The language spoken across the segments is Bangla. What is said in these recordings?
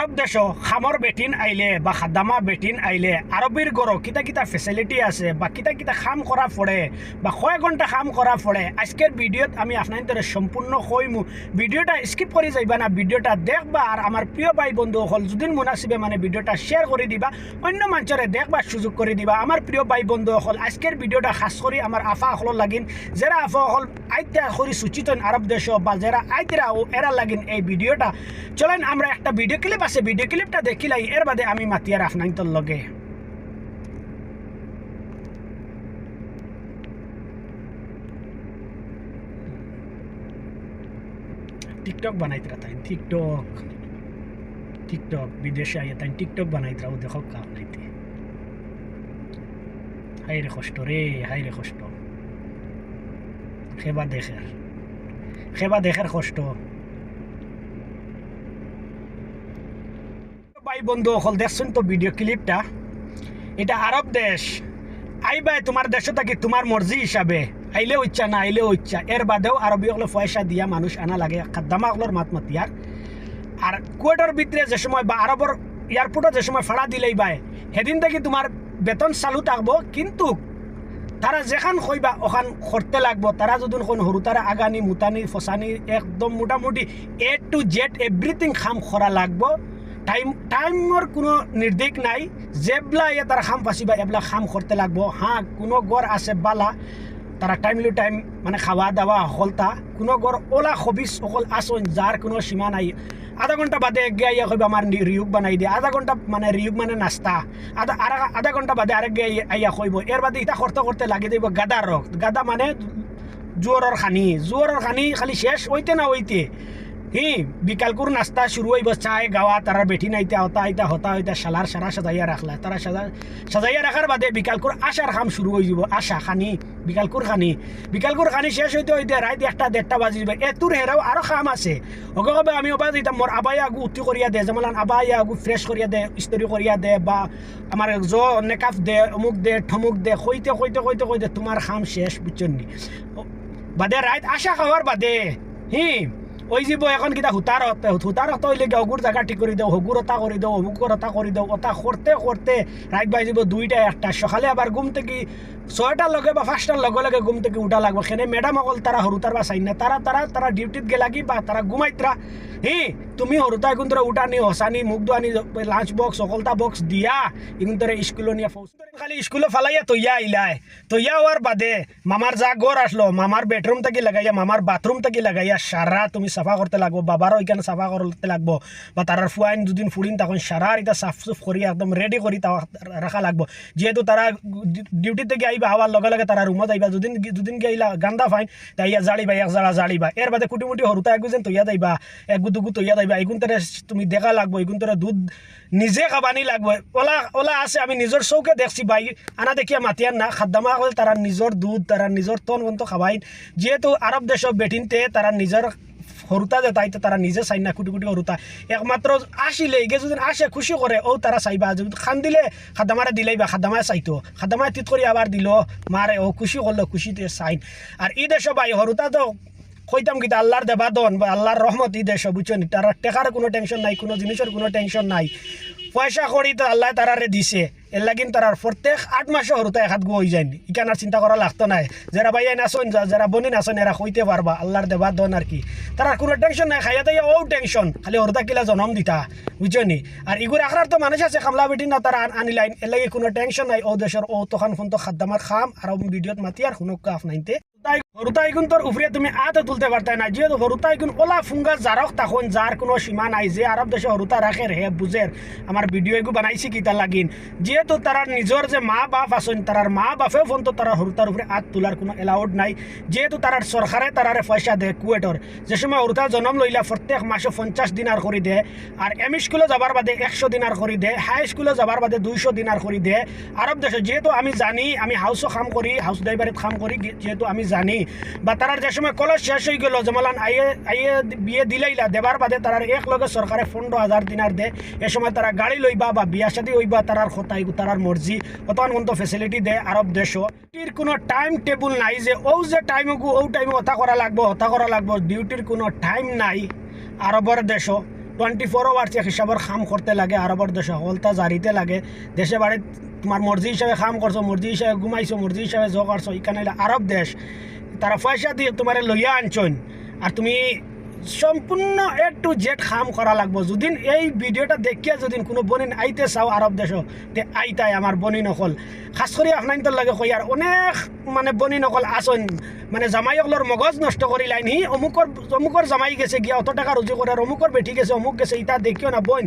আরব দেশ খামর বেটিন আইলে বা খাদামা বেটিন আইলে আরবির গড় কিতা কিতা ফেসিলিটি আছে বা কিতা কিতা খাম করা পড়ে বা কয় ঘণ্টা খাম করা পড়ে আজকের ভিডিওত আমি আপনাদের সম্পূর্ণ কইমু ভিডিওটা স্কিপ করে যাইবা না ভিডিওটা দেখবা আর আমার প্রিয় ভাই বন্ধু হল যদিন মুনাসিবে মানে ভিডিওটা শেয়ার করে দিবা, অন্য মানুষরে দেখবার সুযোগ করে দিবা। আমার প্রিয় ভাই বন্ধু হল আজকের ভিডিওটা খাস করে আমার আফা হল লাগিন যারা আফা হল আইতা করি সুচিতন আরব দেশ বা যারা আইতরা ও এরা লাগিন এই ভিডিওটা চলেন, আমরা একটা ভিডিও ক্লিপ আছে ভিডিও ক্লিপটা দেখিলাই এর বাদে আমি মাতিয়ার আপনাইতর লগে। টিকটক বানাইতরা তাই টিকটক টিকটক বিদেশে আইয়া তাই টিকটক বানাইতরা ও দেখো কাপ নাইতে হাই রে কষ্ট রে হাই রে কষ্ট। খেবা দেখের খেবা দেখের কষ্ট। ভাই বন্ধু, অকল দেখছেন তো ভিডিও ক্লিপটা এটা আরব দেশ। আই আইবাই তোমার দেশে থাকি তোমার মর্জি হিসাবে? আইলেও ইচ্ছা না আইলেও ইচ্ছা এর বাদেও আরবি হলে পয়সা দিয়া মানুষ আনা লাগে খাদ্দামা হলোর মাত মাতিয়ার আর কুয়েটার ভিতরে যে সময় বা আরবর এয়ারপোর্টে যে সময় ফাড়া দিলেই বাই সেদিন থেকে তোমার বেতন চালু থাকব, কিন্তু তারা যেখান কইবা ওখান করতে লাগবো। তারা যদি কোন সরু তারা আগানি, মুতানি ফসানি একদম মোটামুটি এ টু জেড এভরিথিং খাম করা লাগবো। টাইম টাইমর কোনো নির্দেশ নাই। যেবলা ইয়ে তারা খাম পাচিবা এবলা খাম করতে লাগবো। হ্যাঁ কোনো গড় আছে বালা। তারা টাইম টু টাইম মানে খাওয়া দাওয়া হলতা। কোনো গড় ওলা হবিস অকল আসন যার কোনো সীমা নাই। আধা ঘণ্টা বাদে গে আইয়া কইবা আমার রিউক বানাই দিয়ে আধা ঘণ্টা মানে রিউক মানে নাস্তা। আধা আরা- আধা ঘণ্টা বাদে আরেক গে আইয়া- আইয়া কইব। এর বাদে ইটা করতে করতে লাগি দিব গাদা রক গাদা মানে জোয়ারের খানি। জোয়ারের খানি খালি শেষ হইতে না হইতে হি বিকালকুর নাস্তা শুরু হইব চায় গাওয়া তারা বেঠি নাইতে হতা আইতা, হতা হইতা সালার সারা সাজাইয়া রাখলা তারা সাজা, সাজাইয়া রাখার বাদে বিকালকুর আশার খাম শুরু হয়ে যাব। আশা, খানি বিকালকুর খানি। বিকালকুর খানি শেষ হইতে হইতে রাত একটা, দেড়টা বাজি যাবে। এতুর হেরাও আরও খাম আছে। ওকে কবে আমি ওবা দিতাম মোর আবাই আগু উঠি করিয়া দে যেমন আবাই আগু ফ্রেশ করিয়া দে ইস্তরি করিয়া দে, বা আমার জ, নেকাফ দে, অমুক দে, ঠমুক দে কইতে কইতে কইতে কইতে তোমার খাম শেষ বুঝছেন বাদে রাত আশা খাওয়ার বাদে, হি ওই যাব এখন কিতা হুতারত হতে হইলে কি অগুর জায়গা ঠিক করে দেও হগুর অতা করে দেও অমুকর অতা করে দেও অতা করতে করতে রাইট বাই যাব দুইটা, একটা সকালে আবার ঘুম থেকে ছয়টার লগে বা পাঁচটার লগে লগে ঘুম থেকে উঠা লাগবে। সেনে ম্যাডাম অকল তারা হরুতার বা চাই না তারা তারা তারা ডিউটিত গেলা কি বা তারা ঘুমাইতরা হি, তুমি এখন তোরা উঠানি হসানি মুখ দোয়ানি লাঞ্চ বক্স সকলটা বক্স দিয়া। এখন তোরা স্কুলে নিয়ে ফৌস খালি স্কুলে ফালাইয়া তৈয়া আইলাই তৈয়া হওয়ার বাদে মামার যা গড় আসলো মামার বেডরুম থেকে লাগাইয়া মামার বাথরুম থেকে লাগাইয়া সারা তুমি সাফা করতে লাগবো বাবারও এখানে সাফা করতে লাগবো, বা তারার ফুয়াইন দুদিন ফুড়িন তখন সারা এটা সাফ সুফ করি একদম রেডি করি তা রাখা লাগবো। যেহেতু তারা ডিউটি থেকে আইবা হওয়ার লগে লগে তারা রুমত আইবা দুদিন দুদিন গিয়ে গান্দা ফাইন তাই ইয়া জাড়িবা এক জাড়া জাড়িবা এর বাদে কুটি মুটি হরুতা একগু যেন তৈয়া যাইবা একগু দুগু তৈয়া যাইবা এগুন তারে তুমি দেখা লাগবো এগুন তারা দুধ নিজে খাবানি লাগবো। ওলা ওলা আছে, আমি নিজের চৌকে দেখছি বাই আনা দেখিয়া মাতিয়ার না, খাদ্দামা হল তারা নিজের দুধ তারা নিজের তন বন্ত খাবাই। যেহেতু আরব দেশ বেটিনতে তারা নিজের সৰুতা যে তাইতো তারা নিজে চাই না কুটি কুটি সৰুতা। একমাত্ৰ আসিলে এগে যদি আসে খুশি কৰে ও তারা চাইবা যদি খান দিলে খাদামারে দিলেই বা খাদামায় চাইতো। খাদামায় তিত কৰি আবার দিল মারে ও খুশি করল খুশিতে চাইন। আর ই দেশ ভাই, সৰুতা তো কইতাম কিতা আল্লাহর দেবা দন বা আল্লাহর রহমত ই দেশ, বুঝছেন? তারা টেকার কোনো টেনশন নাই, কোনো জিনিসের কোনো টেনশন নাই। পয়সা করি তো আল্লাহ তারারে দিছে। এর লাগিন তারার প্রত্যেক আট মাসে হরুতা এক হাত গো হয়ে যায়নি। ইকান আর চিন্তা করা লাগতো নাই। যারা ভাইয়া নাচন যারা বনি নাচন এরা কইতে পারবা, আল্লাহর দেবা দন আর কি। তারা কোনো টেনশন নাই, খাইয়া তাইয়া ও টেনশন খালি হরুতা কিলা জনম দিতা, বুঝছনি আর ইগুর আখরার তো মানুষ আছে, খামলা বেটি না তারা আন- আনিলাইন এর লাগে কোনো টেনশন নাই ও দেশের ও তখন ফোন তো খাদ্দামার খাম। আর ভিডিওত মাতি আর কোনো কাফ নাইতে হরুতাই গুণ তোর উপরে তুমি আতে তুলতে পারতে না যেহেতু হরুতাই গুণ ওলা ফুঙ্গা জারক তখন যার কোনো সীমা নাই। যে আরব দেশে হরুতা রাখে হে বুঝের আমার ভিডিও এগু বানাইছি কি তার লাগিন। যেহেতু তারা নিজের যে মা বাপ আছেন তারার মা বাপেও ফোন তো তারা হরুতার উপরে আত তোলার কোনো এলাউড নাই। যেহেতু তারার সরকারে তারারে পয়সা দেয় কুয়েটর যে সময় হরুতা জন্ম লইলা প্রত্যেক মাসে পঞ্চাশ দিনার করে দেয় আর এম স্কুলে যাবার বাদে একশো দিনার করে দেয় হাই স্কুলে যাবার বাদে দুইশো দিনার করে দেয় আরব দেশে, যেহেতু আমি জানি, আমি হাউসও কাম করি হাউস ড্রাইভারের কাম করি যেহেতু আমি জানি বা তারার যে সময় কলেজ শেষ হয়ে গেল যেমন আইয়ে আইয়ে বিয়ে দিলাইলা দেবার বাদে তারার এক লগে সরকারে পনেরো হাজার দিনার দে এ সময় তারা গাড়ি লইবা বা বিয়া শাদি হইবা কথা এগু তারার মর্জি অতন মন্ত ফেসিলিটি দেয় আরব দেশ। ডিউটির কোনো টাইম টেবুল নাই যে ও যে টাইম ও টাইমে হতা করা লাগবো হতা করা লাগবো ডিউটির কোনো টাইম নাই। আরবর দেশ টোয়েন্টি ফোর আওয়ার্স এক হিসাবের খাম করতে লাগে আরবর দেশে হলতা জারিতে লাগে। দেশে বাড়ি তোমার মর্জি হিসাবে খাম করছ মর্জি হিসাবে ঘুমাইছো মর্জি হিসাবে জো করছ এখানে আরব দেশ তারা পয়সা দিয়ে তোমার লইয়া আনছন আর তুমি সম্পূর্ণ এ টু জেড খাম করা লাগবো। যদি এই ভিডিওটা দেখিয়া যদি কোনো বনিন আইতে চাও আরব দেশ তে আইতাই আমার বনি নকল। খাস করে আপনার লাগে কই আর অনেক মানে বনি নকল আসন মানে জামাই অকলর মগজ নষ্ট করি লাইন হি অমুকর অমুকর জামাই গেছে, গিয়া অত টাকা রুজু করে আর অমুকর বেটি গেছে, অমুক গেছে ইটা দেখিও না, বইন।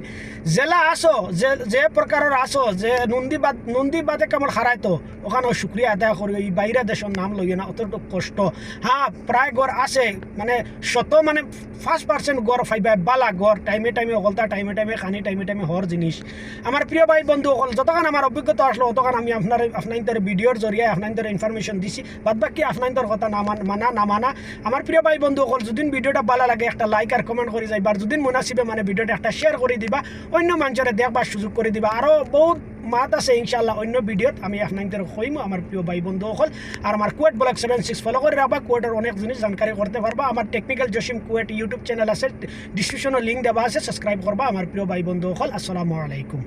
জেলা আসো যে যে প্রকারের আসো যে নন্দী বাদ নন্দী বাদে কেমন হারাইতো ওখানে শুক্রিয়া আদায় করি এই বাইরে দেশের নাম লইয়ে না অতটুকু কষ্ট। হ্যাঁ প্রায় গড় আছে মানে শত মানে ফার্স্ট পার্সেন্ট গড় ফাইবা বালা গড় টাইমে টাইমে অকলতা টাইমে টাইমে খানি টাইমে টাইমে হর জিনিস। আমার প্রিয় ভাই বন্ধু অকল যতক্ষণ আমার অভিজ্ঞতা আসলো ততক্ষণ আমি আপনার আপনার ভিডিওর জরিয়ে আপনার ইনফরমেশন দিছি। বাদ বাকি আপনার কথা না মান- মানা না মানা আমার প্রিয় ভাই বন্ধু অকল যদি ভিডিওটা ভালো লাগে একটা লাইক আর কমেন্ট করে যাইবা আর যদি মুনাসিবে মানে ভিডিওটা একটা শেয়ার করে দিবা অন্য মানুষের দেখবার সুযোগ করে দিবা। আরও বহুত মাত আছে ইনশাল্লাহ অন্য ভিডিওত আমি আপনাদের কইম আমার প্রিয় ভাই বন্ধুসকল আর আমার KUET block seven six follow করে রাখবা কুয়েটের অনেক জিনিস জানকারি করতে পারবা আমার technical Jasim KUET YouTube channel আছে ডিসক্রিপশনের লিঙ্ক দেওয়া আছে সাবস্ক্রাইব করবা আমার প্রিয় ভাই বন্ধুসকল আসসালামু আলাইকুম